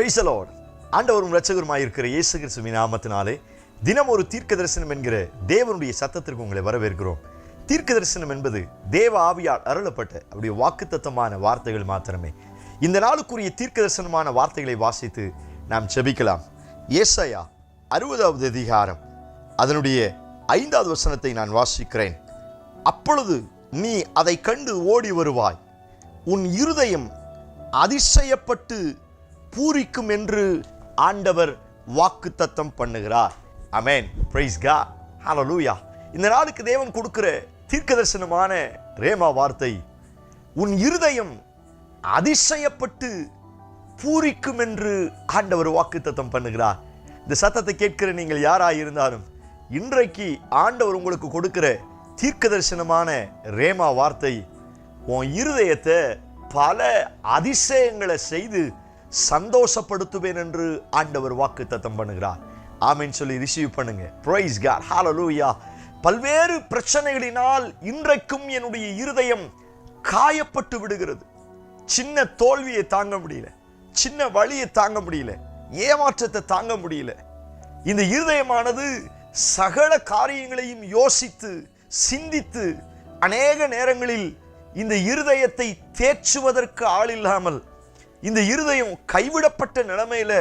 பிரைசலோட் ஆண்டவரும் ரட்சகருமாயிருக்கிற இயேசு கிறிஸ்துவின் நாமத்தினாலே தினம் ஒரு தீர்க்க தரிசனம் என்கிற தேவனுடைய சத்தத்திற்கு உங்களை வரவேற்கிறோம். தீர்க்க தரிசனம் என்பது தேவ ஆவியால் அருளப்பட்ட அப்படியே வாக்குத்தத்தமான வார்த்தைகள் மாத்திரமே. இந்த நாளுக்குரிய தீர்க்க தரிசனமான வார்த்தைகளை வாசித்து நாம் ஜெபிக்கலாம். ஏசாயா அறுபதாவது அதிகாரம் அதனுடைய ஐந்தாவது வசனத்தை நான் வாசிக்கிறேன். அப்பொழுது நீ அதை கண்டு ஓடி வருவாய். உன் இருதயம் அதிசயப்பட்டு பூரிக்கும் என்று ஆண்டவர் வாக்குத்தத்தம் பண்ணுகிறார். அமேன் பிரைஸ் கா இந்த நாளுக்கு தேவன் கொடுக்கிற தீர்க்க தரிசனமான ரேமா வார்த்தை உன் இருதயம் அதிசயப்பட்டு பூரிக்கும் என்று ஆண்டவர் வாக்குத்தத்தம் பண்ணுகிறார். இந்த சத்தத்தை கேட்கிற நீங்கள் யாராக இருந்தாலும் இன்றைக்கு ஆண்டவர் உங்களுக்கு கொடுக்கிற தீர்க்க தரிசனமான ரேமா வார்த்தை உன் இருதயத்தை பல அதிசயங்களை செய்து சந்தோஷப்படுத்துவேன் என்று ஆண்டவர் வாக்கு தத்தம் பண்ணுகிறார். ஆமென் சொல்லி ரிசீவ் பண்ணுங்க. ப்ரைஸ் கார் ஹாலலூயா பல்வேறு பிரச்சனைகளினால் இன்றைக்கும் என்னுடைய இருதயம் காயப்பட்டு விடுகிறது. சின்ன தோல்வியை தாங்க முடியல. சின்ன வழியை தாங்க முடியல. ஏமாற்றத்தை தாங்க முடியல. இந்த இருதயமானது சகல காரியங்களையும் யோசித்து சிந்தித்து அநேக நேரங்களில் இந்த இருதயத்தை தேற்றுவதற்கு ஆள் இல்லாமல் இந்த இருதயம் கைவிடப்பட்ட நிலைமையில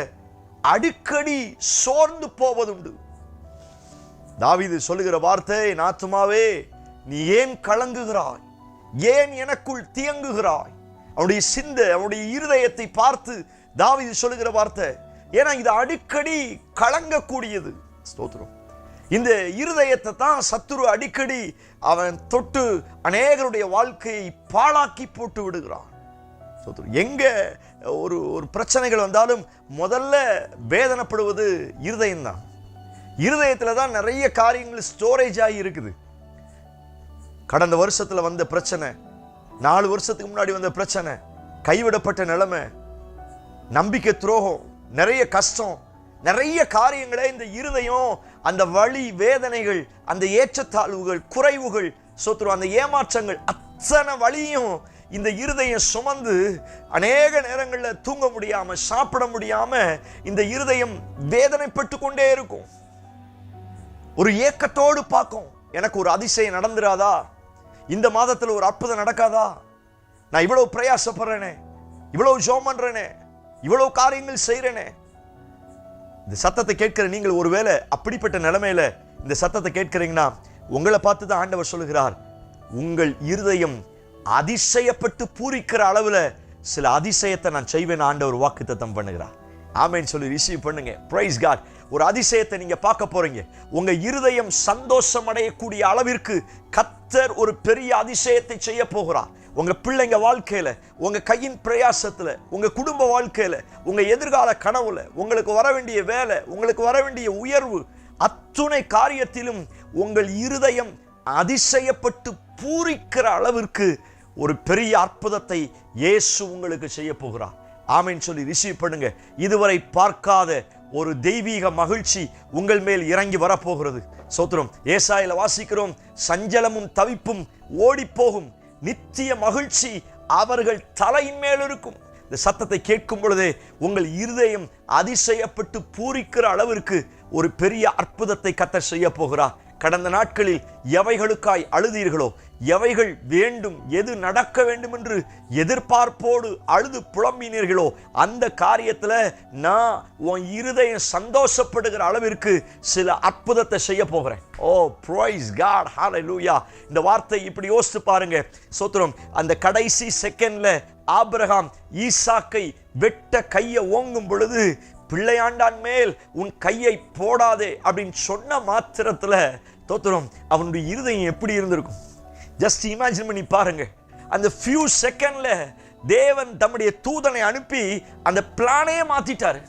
அடிக்கடி சோர்ந்து போவதுண்டு. தாவிது சொல்லுகிற வார்த்தை நாத்துமாவே நீ ஏன் கலங்குகிறாய்? ஏன் எனக்குள் தியங்குகிறாய்? அவனுடைய சிந்தை அவனுடைய இருதயத்தை பார்த்து தாவிது சொல்லுகிற வார்த்தை ஏன்னா இது அடிக்கடி கலங்கக்கூடியது. ஸ்தோத்திரம். இந்த இருதயத்தை தான் சத்துரு அடிக்கடி அவன் தொட்டு அநேகருடைய வாழ்க்கையை பாழாக்கி போட்டு விடுகிறான். ஸ்தோத்திரம். எங்க ஒரு ஒரு பிரச்சனைகள் வந்தாலும் முதல்ல வேதனைப்படுவது இருதயம்தான் இருதயத்தில் தான் நிறைய காரியங்கள் ஸ்டோரேஜ் ஆகி இருக்குது கடந்த வருஷத்துல வந்த பிரச்சனை நாலு வருஷத்துக்கு முன்னாடி வந்த பிரச்சனை கைவிடப்பட்ட நிலைமை நம்பிக்கை துரோகம் நிறைய கஷ்டம் நிறைய காரியங்களை இந்த இருதயம் அந்த வழி வேதனைகள் அந்த ஏற்றத்தாழ்வுகள் குறைவுகள் சொத்துரும் அந்த ஏமாற்றங்கள் அத்தனை வழியும் இந்த இருதயம் சுமந்து அநேக நேரங்களில் தூங்க முடியாமல் சாப்பிட முடியாம இந்த இருதயம் வேதனைப்பட்டு கொண்டே இருக்கும். ஒரு ஏக்கத்தோடு பார்க்கும். எனக்கு ஒரு அதிசயம் நடந்துராதா? இந்த மாதத்தில் ஒரு அற்புதம் நடக்காதா? நான் இவ்வளோ பிரயாசப்படுறேனே இவ்வளோ ஜோம் பண்ணுறேனே இவ்வளோ காரியங்கள் செய்கிறேனே இந்த சத்தத்தை கேட்கிற நீங்கள் ஒருவேளை அப்படிப்பட்ட நிலைமையில் இந்த சத்தத்தை கேட்கிறீங்கன்னா உங்களை பார்த்து தான் ஆண்டவர் சொல்லுகிறார் உங்கள் இருதயம் அதிசயப்பட்டு பூரிக்கிற அளவில் சில அதிசயத்தை நான் செய்வேன் ஆண்டவர் வாக்குத்தத்தம் பண்ணுகிறார். ஆமைன்னு சொல்லி ரிசீவ் பண்ணுங்க. பிரைஸ் காட் ஒரு அதிசயத்தை நீங்க பார்க்க போறீங்க. உங்க இருதயம் சந்தோஷம் அடையக்கூடிய அளவிற்கு கத்தர் ஒரு பெரிய அதிசயத்தை செய்ய போகிறார். உங்க பிள்ளைங்க வாழ்க்கையில உங்க கையின் பிரயாசத்துல உங்க குடும்ப வாழ்க்கையில உங்க எதிர்கால கனவுல உங்களுக்கு வர வேண்டிய வேலை உங்களுக்கு வர வேண்டிய உயர்வு அத்துணை காரியத்திலும் உங்கள் இருதயம் அதிசயப்பட்டு பூரிக்கிற அளவிற்கு ஒரு பெரிய அற்புதத்தை இயேசு உங்களுக்கு செய்ய போகிறார். ஆமைன்னு சொல்லி ரிசீவ் பண்ணுங்க. இதுவரை பார்க்காத ஒரு தெய்வீக மகிழ்ச்சி உங்கள் மேல் இறங்கி வரப்போகிறது. சோத்திரம் ஏசாயில வாசிக்கிறோம். சஞ்சலமும் தவிப்பும் ஓடிப்போகும். போகும் நித்திய மகிழ்ச்சி அவர்கள் தலையின் மேல் இருக்கும். இந்த சத்தத்தை கேட்கும் பொழுதே உங்கள் இருதயம் அதிசயப்பட்டு பூரிக்கிற அளவிற்கு ஒரு பெரிய அற்புதத்தை கத்த செய்ய போகிறார். கடந்த நாட்களில் எவைகளுக்காய் அழுதீர்களோ எவைகள் வேண்டும் எது நடக்க வேண்டும் என்று எதிர்பார்ப்போடு அழுது புலம்பினீர்களோ அந்த காரியத்தில் நான் உன் இருதயம் சந்தோஷப்படுகிற அளவிற்கு சில அற்புதத்தை செய்ய போகிறேன். ஓ ப்ரோய்ஸ் காட் லூயா இந்த வார்த்தை இப்படி யோசித்து பாருங்க. சோத்திரம் அந்த கடைசி செகண்ட்ல ஆப்ரஹாம் ஈசாக்கை வெட்ட கையை ஓங்கும் பொழுது பிள்ளையாண்டான் மேல் உன் கையை போடாதே அப்படின்னு சொன்ன மாத்திரத்துல தோத்துறோம் அவனுடைய இருதயம் எப்படி இருந்திருக்கும்? ஜஸ்ட் இமேஜின் பண்ணி பாருங்க. அந்த ஃபியூ செகண்ட்ல தேவன் தம்முடைய தூதனை அனுப்பி அந்த பிளானே மாத்திட்டாரு.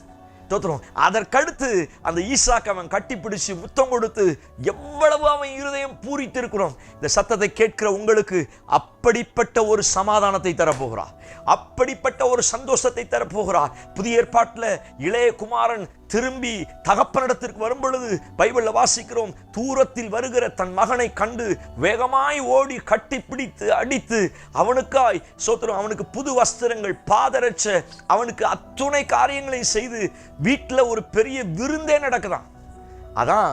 தோத்துறோம் அதற்கடுத்து அந்த ஈசாக்கு அவன் கட்டிப்பிடிச்சு முத்தம் கொடுத்து எவ்வளவு அவன் இருதயம் பூரித்திருக்கிறோம். இந்த சத்தத்தை கேட்கிற உங்களுக்கு அப் அப்படிப்பட்ட ஒரு சமாதானத்தை தரப்போகிறார். அப்படிப்பட்ட ஒரு சந்தோஷத்தை தரப்போகிறார். புதிய ஏற்பாட்டில் இளைய குமாரன் திரும்பி தகப்பனிடத்திற்கு வரும் பொழுது பைபிளில் வாசிக்கிறோம் தூரத்தில் வருகிற தன் மகனை கண்டு வேகமாய் ஓடி கட்டி பிடித்து அடித்து அவனுக்காய் சோத்திரம் அவனுக்கு புது வஸ்திரங்கள் பாதரட்ச அவனுக்கு அத்துணை காரியங்களை செய்து வீட்டில் ஒரு பெரிய விருந்தே நடக்குதான். அதான்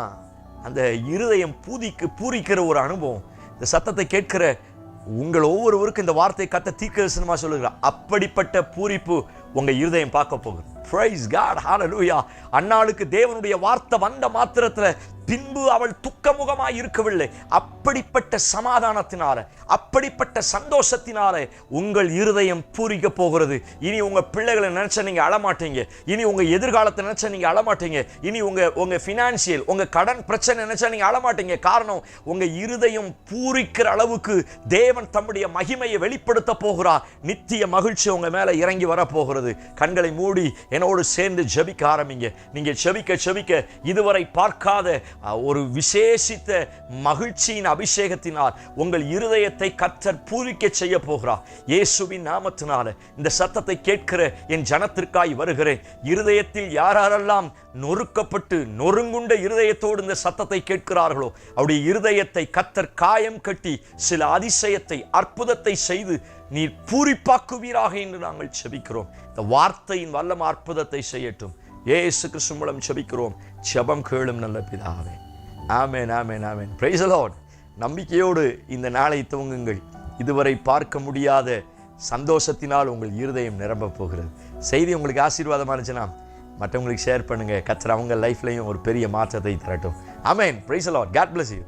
அந்த இருதயம் பூதிக்கு பூரிக்கிற ஒரு அனுபவம். இந்த சத்தத்தை கேட்கிற உங்கள் ஒவ்வொருவருக்கும் இந்த வார்த்தை கத்த தீர்க்கதரிசனமா சொல்லுகிறார். அப்படிப்பட்ட பூரிப்பு உங்க இருதயம் பார்க்க போகுது. பிரைஸ் காட் ஹாலலூயா அன்னாளுக்கு தேவனுடைய வார்த்தை வந்த மாத்திரத்துல பின்பு அவள் துக்கமுகமாய் இருக்கவில்லை. அப்படிப்பட்ட சமாதானத்தினால அப்படிப்பட்ட சந்தோஷத்தினால உங்கள் இருதயம் பூரிக்க போகிறது. இனி உங்க பிள்ளைகளை நினைச்ச நீங்க அழமாட்டீங்க. இனி உங்க எதிர்காலத்தை நினைச்ச நீங்க அழமாட்டீங்க. இனி உங்க உங்க பினான்சியல் உங்க கடன் பிரச்சனை நினைச்சா நீங்க அழமாட்டீங்க. காரணம் உங்க இருதயம் பூரிக்கிற அளவுக்கு தேவன் தம்முடைய மகிமையை வெளிப்படுத்த போகிறார் நித்திய மகிழ்ச்சி உங்க மேல இறங்கி வர போகிறது. கண்களை மூடி என்னோடு சேர்ந்து ஜெபிக்க ஆரம்பிங்க. நீங்க செபிக்க செபிக்க இதுவரை பார்க்காத ஒரு விசேஷித்த மகிழ்ச்சியின் அபிஷேகத்தினால் உங்கள் இருதயத்தை கத்தர் பூரிக்க செய்ய போகிறார். இயேசுவின் நாமத்தினால இந்த சத்தத்தை கேட்கிற என் ஜனத்திற்காய் வருகிறேன். இருதயத்தில் யாரெல்லாம் நொறுக்கப்பட்டு நொறுங்குண்ட இருதயத்தோடு இந்த சத்தத்தை கேட்கிறார்களோ அவருடைய இருதயத்தை கத்தர் காயம் கட்டி சில அதிசயத்தை அற்புதத்தை செய்து நீர் பூரிப்பாக்குவீராக என்று நாங்கள் செபிக்கிறோம். இந்த வார்த்தையின் வல்லம் அற்புதத்தை செய்யட்டும். ஏசு கிறிஸ்து மூலம் செபிக்கிறோம் செபம் கேளும் நல்ல பிதாவே. ஆமேன் ஆமேன் ஆமேன். பிரைஸ் அலாட் நம்பிக்கையோடு இந்த நாளை துவங்குங்கள். இதுவரை பார்க்க முடியாத சந்தோஷத்தினால் உங்கள் இருதயம் நிரம்ப போகிறது. செய்தி உங்களுக்கு ஆசீர்வாதமாக இருந்துச்சுன்னா மற்றவங்களுக்கு ஷேர் பண்ணுங்கள் கத்தர் அவங்க லைஃப்லையும் ஒரு பெரிய மாற்றத்தை தரட்டும். Amen praise lord god bless you